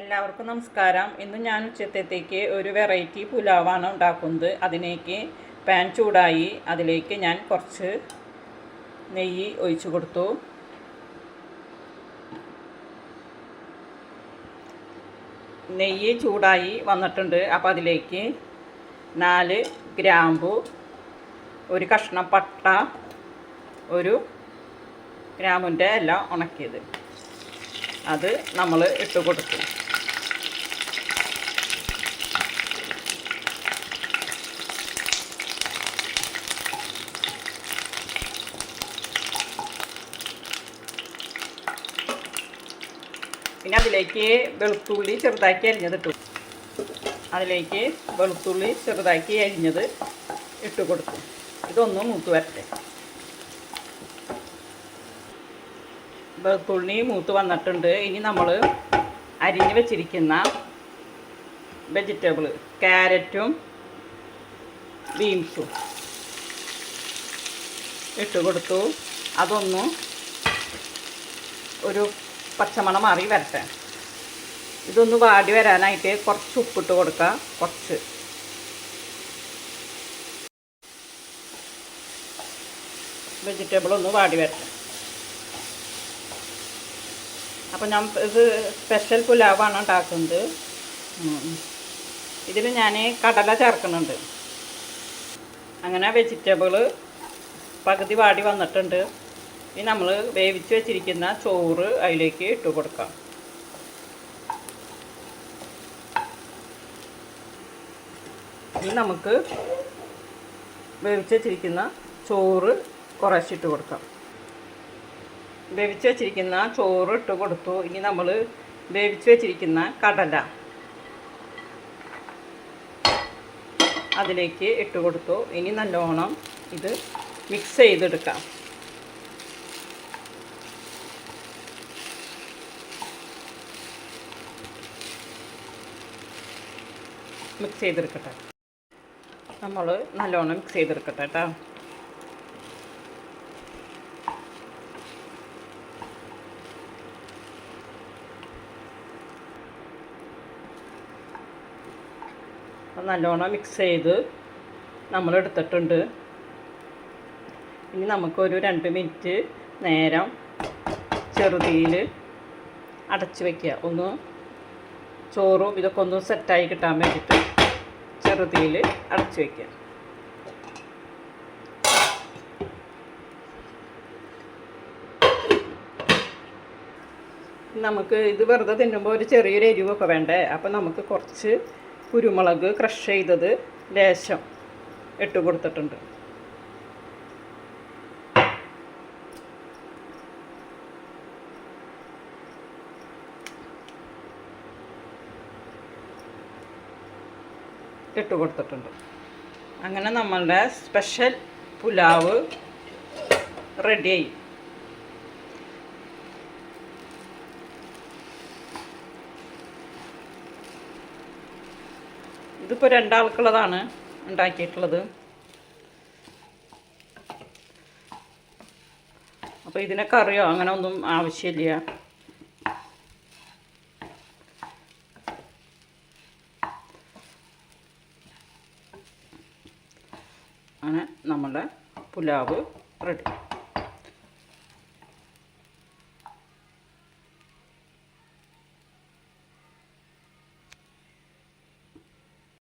എല്ലാവർക്കും നമസ്കാരം. ഇന്ന് ഞാൻ ഉച്ചത്തേക്ക് ഒരു വെറൈറ്റി പുലാവാണ് ഉണ്ടാക്കുന്നത്. അതിലേക്ക് പാൻ ചൂടായി. അതിലേക്ക് ഞാൻ കുറച്ച് നെയ്യ് ഒഴിച്ചു കൊടുത്തു. നെയ്യ് ചൂടായി വന്നിട്ടുണ്ട്. അപ്പോൾ അതിലേക്ക് നാല് ഗ്രാമ്പു ഒരു കഷ്ണം പട്ട ഒരു ഗ്രാമിന്റെ എല്ലാം ഉണക്കിയത്. അത് നമ്മൾ ഇട്ട് കൊടുക്കും പിന്നെ അതിലേക്ക് വെളുത്തുള്ളി ചെറുതാക്കി അരിഞ്ഞത് ഇട്ടു. അതിലേക്ക് വെളുത്തുള്ളി ചെറുതാക്കി അരിഞ്ഞത് ഇട്ട് കൊടുക്കും ഇതൊന്ന് മൂത്ത് വരട്ടെ. വെളുത്തുള്ളി മൂത്ത് വന്നിട്ടുണ്ട്. ഇനി നമ്മൾ അരിഞ്ഞ് വെച്ചിരിക്കുന്ന വെജിറ്റബിൾ ക്യാരറ്റും ബീൻസും ഇട്ട് കൊടുത്തു. അതൊന്ന് ഒരു പച്ചമണം മാറി വരട്ടെ. ഇതൊന്ന് വാടി വരാനായിട്ട് കുറച്ച് ഉപ്പിട്ട് കൊടുക്കുക കുറച്ച്. വെജിറ്റബിൾ ഒന്ന് വാടി വരട്ടെ. അപ്പോൾ ഞാൻ ഇത് സ്പെഷ്യൽ പുലാവാണ് ഉണ്ടാക്കുന്നത്. ഇതിൽ ഞാൻ കടല ചേർക്കുന്നുണ്ട്. അങ്ങനെ വെജിറ്റബിൾ പകുതി വാടി വന്നിട്ടുണ്ട്. ഇനി നമ്മൾ വേവിച്ച് വെച്ചിരിക്കുന്ന ചോറ് അതിലേക്ക് ഇട്ട് കൊടുക്കാം. ഇനി നമുക്ക് വേവിച്ച് വെച്ചിരിക്കുന്ന ചോറ് കുറച്ചിട്ട് കൊടുക്കാം. വേവിച്ച് വെച്ചിരിക്കുന്ന ചോറ് ഇട്ട് കൊടുത്തു. ഇനി നമ്മൾ വേവിച്ച് വെച്ചിരിക്കുന്ന കടല അതിലേക്ക് ഇട്ട് കൊടുത്തു. ഇനി നല്ലോണം ഇത് മിക്സ് ചെയ്തെടുക്കാം. മിക്സ് ചെയ്തെടുക്കട്ടെ. നമ്മൾ നല്ലോണം മിക്സ് ചെയ്തെടുക്കട്ടെ കേട്ടോ. നല്ലോണം മിക്സ് ചെയ്ത് നമ്മൾ എടുത്തിട്ടുണ്ട് ഇനി നമുക്കൊരു രണ്ട് മിനിറ്റ് നേരം ചെറുതീയിൽ അടച്ചു വയ്ക്കുക ഒന്ന് ചോറും ഇതൊക്കെ ഒന്ന് സെറ്റായി കിട്ടാൻ വേണ്ടിയിട്ട് ചെറുതീയിൽ അടച്ചു വയ്ക്കുക. നമുക്ക് ഇത് വെറുതെ തിന്നുമ്പോൾ ഒരു ചെറിയൊരു എരിവൊക്കെ വേണ്ടേ? അപ്പോൾ നമുക്ക് കുറച്ച് കുരുമുളക് ക്രഷ് ചെയ്തത് ലേശം ഇട്ട് കൊടുത്തിട്ടുണ്ട്. ഇട്ട് കൊടുത്തിട്ടുണ്ട്. അങ്ങനെ നമ്മളുടെ സ്പെഷ്യൽ പുലാവ് റെഡിയായി ഇതിപ്പോൾ രണ്ടാൾക്കുള്ളതാണ് ഉണ്ടാക്കിയിട്ടുള്ളത്. അപ്പോൾ ഇതിനെ കറിയോ അങ്ങനെ ഒന്നും ആവശ്യമില്ല. അങ്ങനെ നമ്മുടെ പുലാവ് റെഡി.